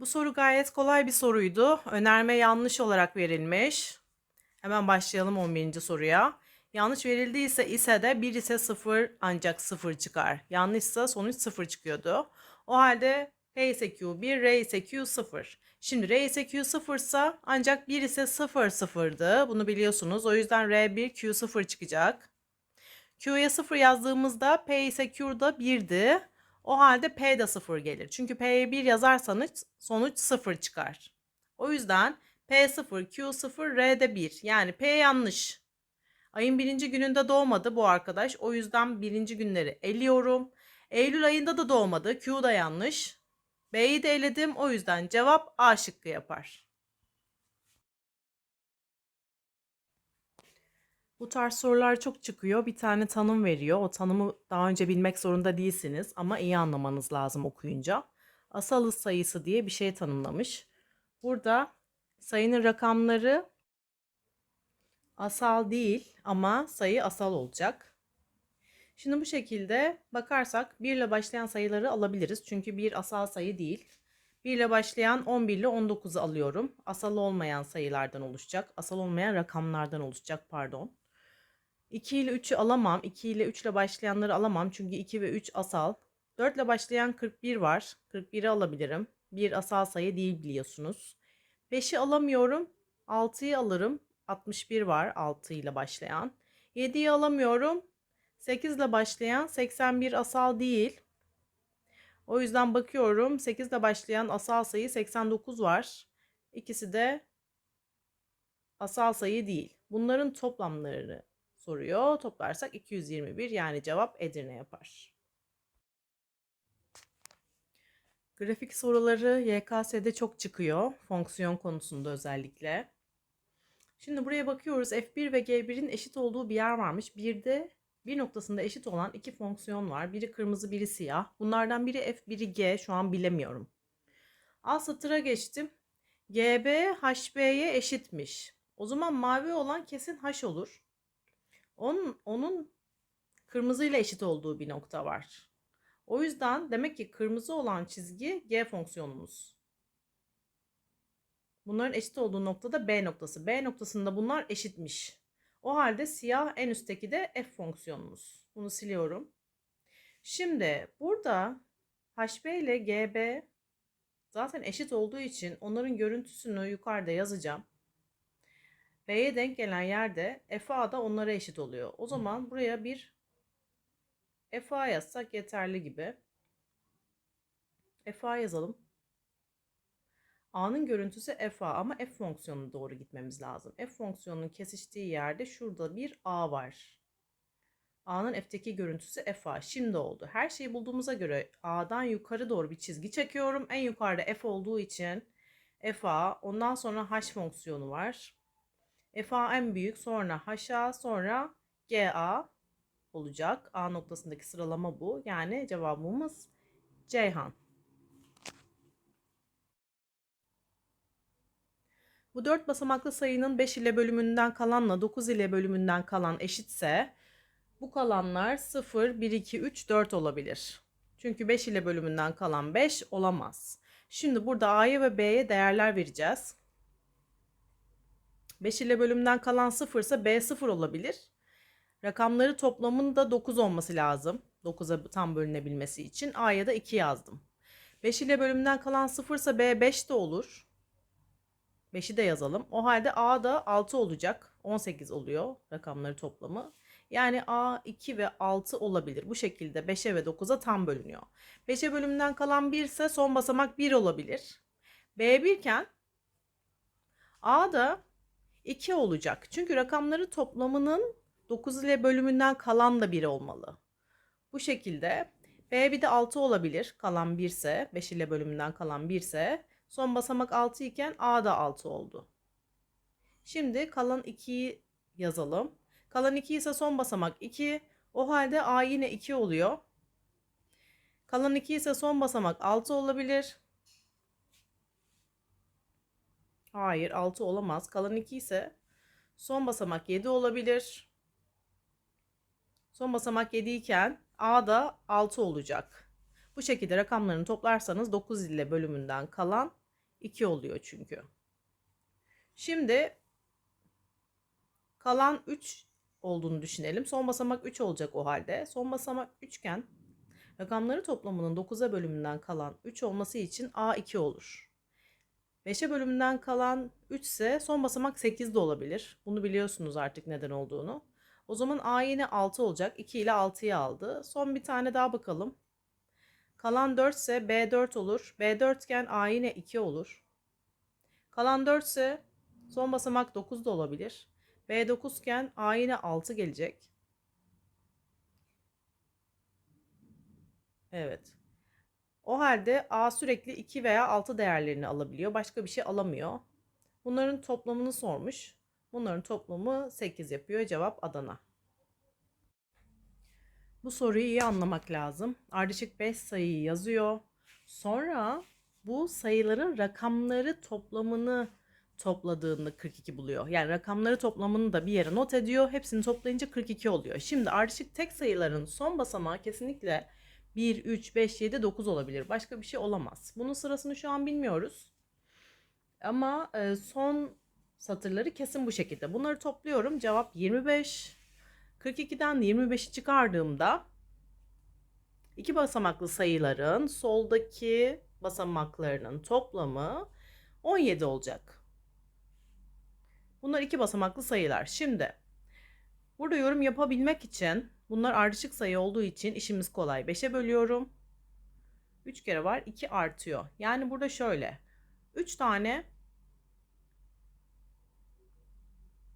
Bu soru gayet kolay bir soruydu. Önerme yanlış olarak verilmiş. Hemen başlayalım 11. soruya. Yanlış verildiyse ise de 1 ise 0 ancak 0 çıkar. Yanlışsa sonuç 0 çıkıyordu. O halde P ise Q 1, R ise Q 0. Şimdi R ise Q 0 ise ancak 1 ise 0 0'dı. Bunu biliyorsunuz. O yüzden R 1, Q 0 çıkacak. Q'ya 0 yazdığımızda P ise Q'da 1'di. O halde P de 0 gelir. Çünkü P'ye 1 yazarsanız sonuç 0 çıkar. O yüzden P 0, Q 0, R de 1. Yani P yanlış. Ayın birinci gününde doğmadı bu arkadaş. O yüzden birinci günleri eliyorum. Eylül ayında da doğmadı. Q da yanlış. B'yi de eledim. O yüzden cevap A şıkkı yapar. Bu tarz sorular çok çıkıyor. Bir tane tanım veriyor. O tanımı daha önce bilmek zorunda değilsiniz ama iyi anlamanız lazım okuyunca. Asal sayısı diye bir şey tanımlamış. Burada sayının rakamları asal değil ama sayı asal olacak. Şimdi bu şekilde bakarsak 1 ile başlayan sayıları alabiliriz. Çünkü 1 asal sayı değil. 1 ile başlayan 11 ile 19'u alıyorum. Asal olmayan sayılardan oluşacak. Asal olmayan rakamlardan oluşacak pardon. 2 ile 3'ü alamam. 2 ile 3 ile başlayanları alamam. Çünkü 2 ve 3 asal. 4 ile başlayan 41 var. 41'i alabilirim. 1 asal sayı değil biliyorsunuz. 5'i alamıyorum. 6'yı alırım. 61 var 6 ile başlayan. 7'yi alamıyorum. 8 ile başlayan 81 asal değil. O yüzden bakıyorum 8 ile başlayan asal sayı 89 var. İkisi de asal sayı değil. Bunların toplamlarını soruyor. Toplarsak 221 yani cevap Edirne yapar. Grafik soruları YKS'de çok çıkıyor. Fonksiyon konusunda özellikle. Şimdi buraya bakıyoruz. F1 ve G1'in eşit olduğu bir yer varmış. Bir de bir noktasında eşit olan iki fonksiyon var. Biri kırmızı, biri siyah. Bunlardan biri F, biri G. Şu an bilemiyorum. Alt satıra geçtim. GB HB'ye eşitmiş. O zaman mavi olan kesin H olur. Onun, onun kırmızı ile eşit olduğu bir nokta var. O yüzden demek ki kırmızı olan çizgi G fonksiyonumuz. Bunların eşit olduğu noktada B noktası. B noktasında bunlar eşitmiş. O halde siyah en üstteki de F fonksiyonumuz. Bunu siliyorum. Şimdi burada HB ile GB zaten eşit olduğu için onların görüntüsünü yukarıda yazacağım. B'ye denk gelen yerde FA da onlara eşit oluyor. O zaman buraya bir FA yazsak yeterli gibi. FA yazalım. A'nın görüntüsü FA ama F fonksiyonuna doğru gitmemiz lazım. F fonksiyonunun kesiştiği yerde şurada bir A var. A'nın F'teki görüntüsü FA. Şimdi oldu. Her şeyi bulduğumuza göre A'dan yukarı doğru bir çizgi çekiyorum. En yukarıda F olduğu için FA. Ondan sonra H fonksiyonu var. FA en büyük sonra HA sonra GA olacak. A noktasındaki sıralama bu. Yani cevabımız Ceyhan. Bu 4 basamaklı sayının 5 ile bölümünden kalanla 9 ile bölümünden kalan eşitse bu kalanlar 0, 1, 2, 3, 4 olabilir. Çünkü 5 ile bölümünden kalan 5 olamaz. Şimdi burada A'ya ve B'ye değerler vereceğiz. 5 ile bölümünden kalan 0 ise B 0 olabilir. Rakamları toplamında 9 olması lazım. 9'a tam bölünebilmesi için A'ya da 2 yazdım. 5 ile bölümünden kalan 0 ise B 5 de olur. 5'i de yazalım. O halde A da 6 olacak. 18 oluyor rakamları toplamı. Yani A 2 ve 6 olabilir. Bu şekilde 5'e ve 9'a tam bölünüyor. 5'e bölümünden kalan 1 ise son basamak 1 olabilir. B 1 iken A da 2 olacak. Çünkü rakamları toplamının 9 ile bölümünden kalan da 1 olmalı. Bu şekilde B bir de 6 olabilir. Kalan 1 ise 5 ile bölümünden kalan 1 ise son basamak 6 iken A da 6 oldu. Şimdi kalan 2'yi yazalım. Kalan 2 ise son basamak 2. O halde A yine 2 oluyor. Kalan 2 ise son basamak 6 olabilir. Hayır 6 olamaz. Kalan 2 ise son basamak 7 olabilir. Son basamak 7 iken A da 6 olacak. Bu şekilde rakamlarını toplarsanız 9 ile bölümünden kalan 2 oluyor çünkü. Şimdi kalan 3 olduğunu düşünelim. Son basamak 3 olacak o halde. Son basamak 3 iken rakamları toplamının 9'a bölümünden kalan 3 olması için A2 olur. 5'e bölümünden kalan 3 ise son basamak 8 de olabilir. Bunu biliyorsunuz artık neden olduğunu. O zaman A yine 6 olacak. 2 ile 6'yı aldı. Son bir tane daha bakalım. Kalan 4 ise B4 olur. B4 iken A yine 2 olur. Kalan 4 ise son basamak 9 da olabilir. B9 iken A yine 6 gelecek. Evet. O halde A sürekli 2 veya 6 değerlerini alabiliyor. Başka bir şey alamıyor. Bunların toplamını sormuş. Bunların toplamı 8 yapıyor. Cevap Adana. Bu soruyu iyi anlamak lazım. Ardışık 5 sayıyı yazıyor. Sonra bu sayıların rakamları toplamını topladığında 42 buluyor. Yani rakamları toplamını da bir yere not ediyor. Hepsini toplayınca 42 oluyor. Şimdi ardışık tek sayıların son basamağı kesinlikle 1, 3, 5, 7, 9 olabilir. Başka bir şey olamaz. Bunun sırasını şu an bilmiyoruz. Ama e, son satırları kesin bu şekilde. Bunları topluyorum. Cevap 25. 42'den 25'i çıkardığımda iki basamaklı sayıların soldaki basamaklarının toplamı 17 olacak. Bunlar iki basamaklı sayılar. Şimdi burada yorum yapabilmek için bunlar ardışık sayı olduğu için işimiz kolay. 5'e bölüyorum. 3 kere var 2 artıyor. Yani burada şöyle 3 tane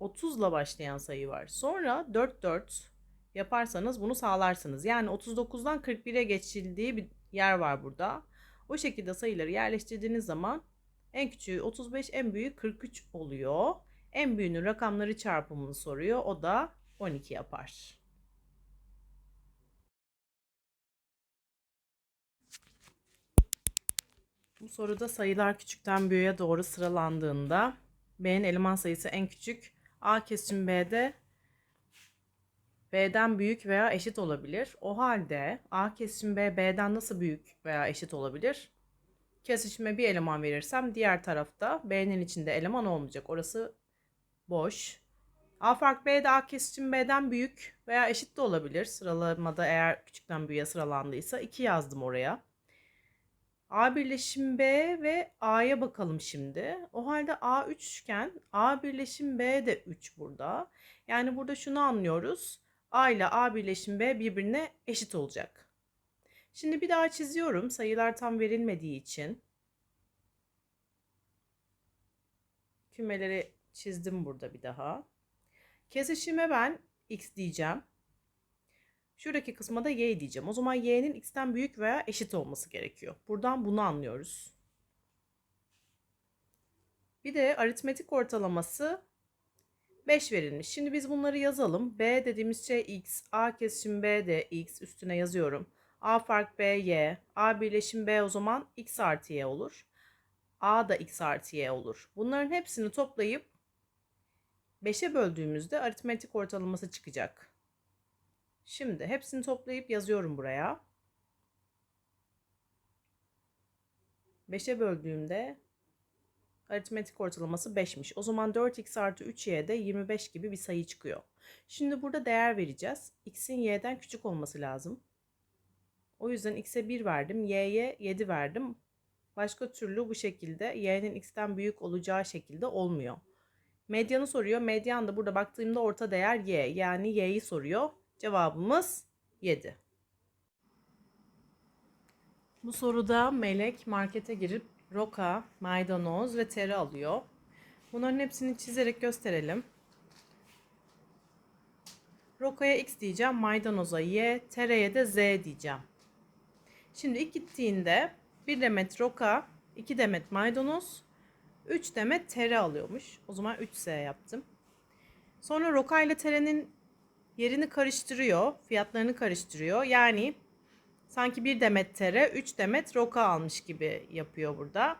30 ile başlayan sayı var. Sonra 4 4 yaparsanız bunu sağlarsınız. Yani 39'dan 41'e geçildiği bir yer var burada. O şekilde sayıları yerleştirdiğiniz zaman en küçüğü 35, en büyüğü 43 oluyor. En büyüğünün rakamları çarpımını soruyor. O da 12 yapar. Bu soruda sayılar küçükten büyüğe doğru sıralandığında B'nin eleman sayısı en küçük. A kesim B'de B'den büyük veya eşit olabilir. O halde A kesim B B'den nasıl büyük veya eşit olabilir? Kesişime bir eleman verirsem diğer tarafta B'nin içinde eleman olmayacak. Orası boş. A fark B'de A kesişim B'den büyük veya eşit de olabilir. Sıralamada eğer küçükten büyüğe sıralandıysa 2 yazdım oraya. A birleşim B ve A'ya bakalım şimdi. O halde A 3 iken A birleşim B de 3 burada. Yani burada şunu anlıyoruz. A ile A birleşim B birbirine eşit olacak. Şimdi bir daha çiziyorum sayılar tam verilmediği için. Kümeleri çizdim burada bir daha. Kesişime ben x diyeceğim. Şuradaki kısma da y diyeceğim. O zaman y'nin x'ten büyük veya eşit olması gerekiyor. Buradan bunu anlıyoruz. Bir de aritmetik ortalaması 5 verilmiş. Şimdi biz bunları yazalım. B dediğimiz şey x, A kesişim B de x üstüne yazıyorum. A fark B y, A birleşim B o zaman x artı y olur. A da x artı y olur. Bunların hepsini toplayıp 5'e böldüğümüzde aritmetik ortalaması çıkacak. Şimdi hepsini toplayıp yazıyorum buraya. 5'e böldüğümde aritmetik ortalaması 5'miş. O zaman 4x artı 3y'de 25 gibi bir sayı çıkıyor. Şimdi burada değer vereceğiz. x'in y'den küçük olması lazım. O yüzden x'e 1 verdim. y'ye 7 verdim. Başka türlü bu şekilde y'nin x'ten büyük olacağı şekilde olmuyor. Medyanı soruyor. Medyan da burada baktığımda orta değer y. Yani y'yi soruyor. Cevabımız 7. Bu soruda Melek markete girip roka, maydanoz ve tere alıyor. Bunların hepsini çizerek gösterelim. Rokaya x diyeceğim, maydanoza y, tereye de z diyeceğim. Şimdi ilk gittiğinde 1 demet roka, 2 demet maydanoz, 3 demet tere alıyormuş. O zaman 3z yaptım. Sonra roka ile terenin yerini karıştırıyor, fiyatlarını karıştırıyor. Yani sanki bir demet tere 3 demet roka almış gibi yapıyor burada.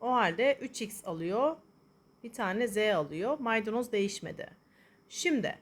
O halde 3x alıyor. Bir tane z alıyor. Maydanoz değişmedi. Şimdi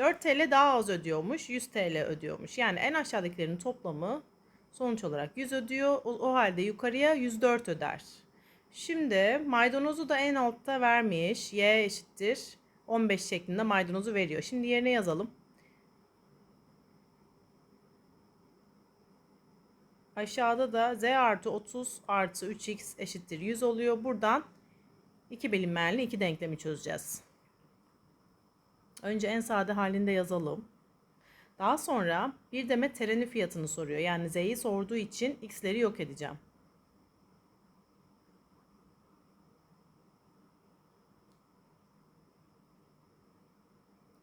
4 TL daha az ödüyormuş, 100 TL ödüyormuş. Yani en aşağıdakilerin toplamı sonuç olarak 100 ödüyor. O, o halde yukarıya 104 öder. Şimdi maydanozu da en altta vermiş. Y eşittir 15 şeklinde maydanozu veriyor. Şimdi yerine yazalım. Aşağıda da z artı 30 artı 3x eşittir 100 oluyor. Buradan iki bilinmeyenli iki denklemi çözeceğiz. Önce en sade halinde yazalım. Daha sonra bir demet tereni fiyatını soruyor. Yani z'yi sorduğu için x'leri yok edeceğim.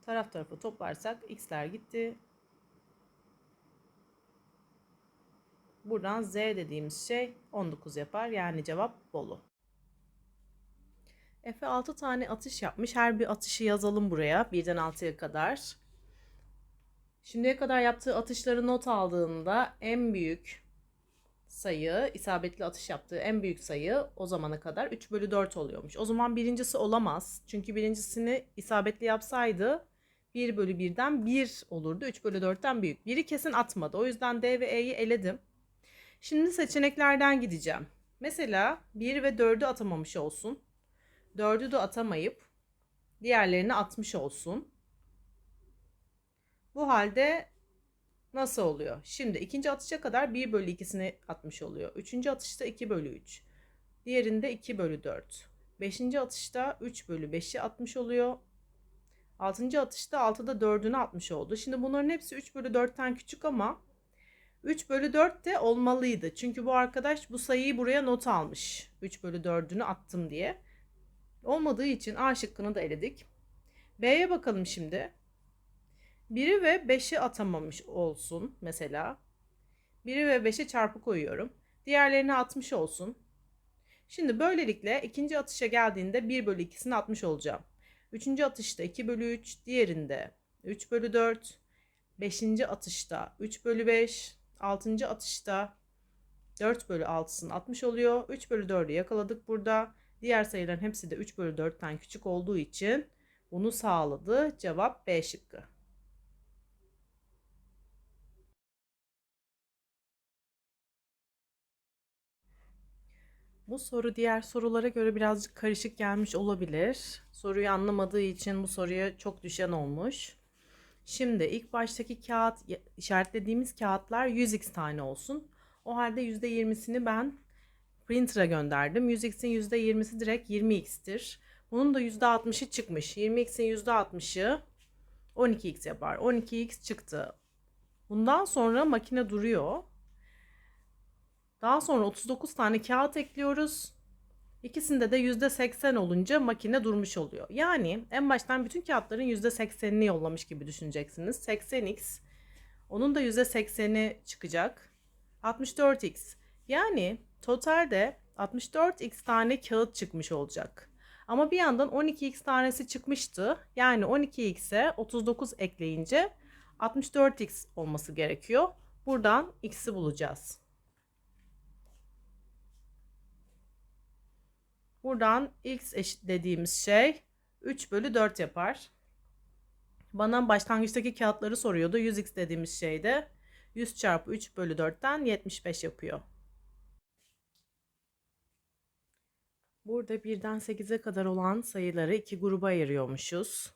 Taraf tarafı toplarsak x'ler gitti. Buradan z dediğimiz şey 19 yapar. Yani cevap Bolu. Efe 6 tane atış yapmış. Her bir atışı yazalım buraya. Birden 6'ya kadar. Şimdiye kadar yaptığı atışları not aldığında en büyük sayı, isabetli atış yaptığı en büyük sayı o zamana kadar 3 bölü 4 oluyormuş. O zaman birincisi olamaz. Çünkü birincisini isabetli yapsaydı 1 bölü 1'den 1 olurdu. 3 bölü 4'ten büyük. Biri kesin atmadı. O yüzden D ve E'yi eledim. Şimdi seçeneklerden gideceğim. Mesela 1 ve 4'ü atamamış olsun. 4'ü de atamayıp diğerlerini atmış olsun. Bu halde nasıl oluyor? Şimdi ikinci atışa kadar 1 bölü 2'sini atmış oluyor. Üçüncü atışta 2 bölü 3. Diğerinde 2 bölü 4. Beşinci atışta 3 bölü 5'i atmış oluyor. Altıncı atışta 6'da 4'ünü atmış oldu. Şimdi bunların hepsi 3 bölü 4'ten küçük ama 3 bölü 4 de olmalıydı. Çünkü bu arkadaş bu sayıyı buraya not almış. 3 bölü 4'ünü attım diye. Olmadığı için A şıkkını da eledik. B'ye bakalım şimdi. 1'i ve 5'i atamamış olsun mesela. 1'i ve 5'e çarpı koyuyorum. Diğerlerini atmış olsun. Şimdi böylelikle ikinci atışa geldiğinde 1 bölü 2'sini atmış olacağım. Üçüncü atışta 2 bölü 3, diğerinde 3 bölü 4, beşinci atışta 3 bölü 5, altıncı atışta 4 bölü 6'sını atmış oluyor. 3 bölü 4'ü yakaladık burada. Diğer sayıların hepsi de 3 bölü 4'ten küçük olduğu için bunu sağladı. Cevap B şıkkı. Bu soru diğer sorulara göre birazcık karışık gelmiş olabilir. Soruyu anlamadığı için bu soruya çok düşen olmuş. Şimdi ilk baştaki kağıt işaretlediğimiz kağıtlar 100x tane olsun. O halde %20'sini ben printer'a gönderdim. 100x'in %20'si direkt 20x'tir. Bunun da %60'ı çıkmış. 20x'in %60'ı 12x yapar. 12x çıktı. Bundan sonra makine duruyor. Daha sonra 39 tane kağıt ekliyoruz. İkisinde de %80 olunca makine durmuş oluyor. Yani en baştan bütün kağıtların %80'ini yollamış gibi düşüneceksiniz. 80x onun da %80'i çıkacak. 64x yani totalde 64x tane kağıt çıkmış olacak. Ama bir yandan 12x tanesi çıkmıştı. Yani 12x'e 39 ekleyince 64x olması gerekiyor. Buradan x'i bulacağız. Buradan x eşit dediğimiz şey 3 bölü 4 yapar. Bana başlangıçtaki kağıtları soruyordu. 100x dediğimiz şey de 100 çarpı 3 bölü 4'ten 75 yapıyor. Burada birden 8'e kadar olan sayıları iki gruba ayırıyormuşuz.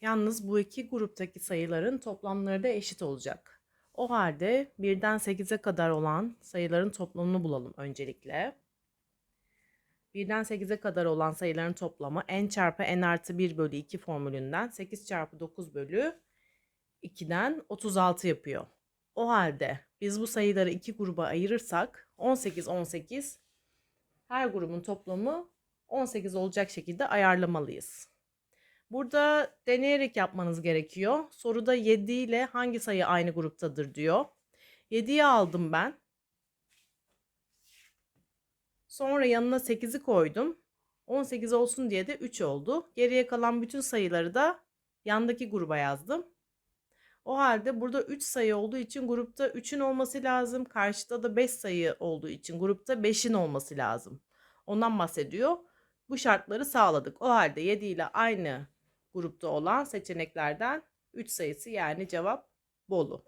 Yalnız bu iki gruptaki sayıların toplamları da eşit olacak. O halde birden 8'e kadar olan sayıların toplamını bulalım öncelikle. Birden 8'e kadar olan sayıların toplamı n çarpı n artı 1 bölü 2 formülünden 8 çarpı 9 bölü 2'den 36 yapıyor. O halde biz bu sayıları iki gruba ayırırsak 18 18 her grubun toplamı 18 olacak şekilde ayarlamalıyız. Burada deneyerek yapmanız gerekiyor. Soruda 7 ile hangi sayı aynı gruptadır diyor. 7'yi aldım ben. Sonra yanına 8'i koydum. 18 olsun diye de 3 oldu. Geriye kalan bütün sayıları da yandaki gruba yazdım. O halde burada 3 sayı olduğu için grupta 3'ün olması lazım. Karşıda da 5 sayı olduğu için grupta 5'in olması lazım. Ondan bahsediyor. Bu şartları sağladık. O halde 7 ile aynı grupta olan seçeneklerden 3 sayısı yani cevap Bolu.